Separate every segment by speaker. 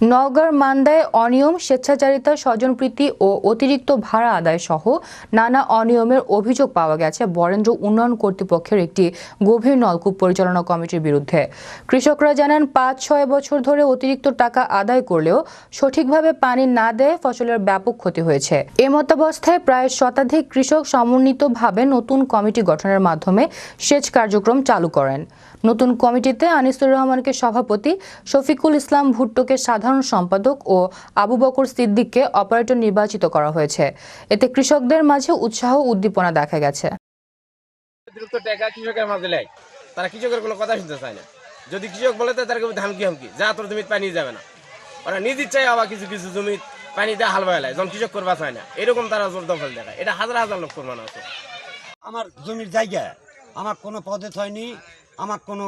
Speaker 1: নওগাঁর মান্দায় অনিয়ম, স্বেচ্ছাচারিতা স্বজনপ্রীতি ও অতিরিক্ত ভাড়া আদায় সহ নানা অনিয়মের অভিযোগ পাওয়া গেছে বরেন্দ্র উন্নয়ন কর্তৃপক্ষের একটি গভীর নলকূপ পরিচালনা কমিটির বিরুদ্ধে। কৃষকরা জানান, পাঁচ ছয় বছর ধরে অতিরিক্ত টাকা আদায় করলেও সঠিকভাবে পানি না দেয় ফসলের ব্যাপক ক্ষতি হয়েছে। এ মতাবস্থায় প্রায় শতাধিক কৃষক সমন্বিতভাবে নতুন কমিটি গঠনের মাধ্যমে সেচ কার্যক্রম চালু করেন। নতুন কমিটিতে আনিসুর রহমানকে সভাপতি, শফিকুল ইসলাম ভুট্টোকে সাধারণ সম্পাদক ও আবু বকর সিদ্দিককে অপারেটর নির্বাচিত করা হয়েছে। এতে কৃষকদের মাঝে উৎসাহ উদ্দীপনা দেখা গেছে।
Speaker 2: কৃষকের মাঝে তারা কৃষকের কোনো কথা শুনতে চায় না। যদি কৃষক বলে তার ধামকি হামকি। যা তোর জমিতে পানি যাবে না। ওরা নিজ ইচ্ছায় আবার কিছু কিছু জমি পানি দিয়ে হাল বাগায় যখন কৃষক করবা চায় না। এরকম তারা জোর দখল দেখায়। এটা হাজার হাজার লোক প্রমাণ আছে।
Speaker 3: আমার জমির জায়গা আমার কোনো পদে হয়নি আমার কোনো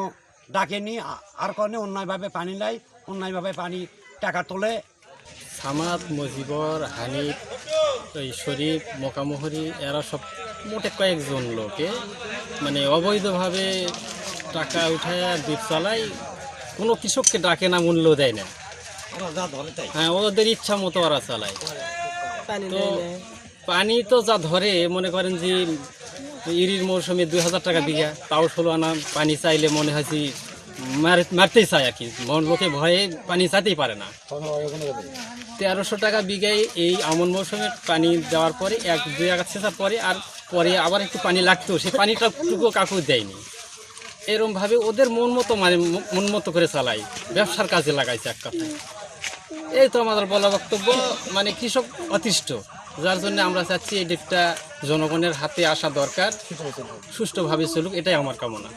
Speaker 3: ডাকেনি। আর কোনো অন্যায়ভাবে পানি নাই অন্যায়ভাবে পানি টাকা তোলে।
Speaker 4: সামাদ মজিবর হানিফ এই শরীফ মোকামোহরি এরা সব মোটে কয়েকজন লোকে। মানে অবৈধভাবে টাকা উঠায় দ্বীপ চালায়। কোনো কৃষককে ডাকে না মূল্য দেয় না।
Speaker 3: ওরা যা ধরে তাই।
Speaker 4: হ্যাঁ ওদের ইচ্ছা মতো ওরা চালায়। তো পানি তো যা ধরে মনে করেন যে ইরির মৌসুমে দুই হাজার টাকা বিঘা তাও ষোলো আনা পানি চাইলে মনে হয় যে মারতেই চায় আর কি। মন লোকে ভয়ে পানি চাইতেই পারে না। তেরোশো টাকা বিঘায় এই আমন মৌসুমে পানি দেওয়ার পরে এক, দুই এক ছেঁচার পরে আর পরে আবার একটু পানি লাগতো সে পানিটা টুকু কাকু দেয়নি। এরম ভাবে ওদের মন মতো মানে মন মতো করে চালাই ব্যবসার কাজে লাগাইছে এক কথায়। এই তো আমাদের বলা বক্তব্য মানে কৃষক অতিষ্ঠ। যার জন্য আমরা চাচ্ছি এই ডিপটা জনগণের হাতে আসা দরকার। সুষ্ঠুভাবে চলুক, এটাই আমার কামনা।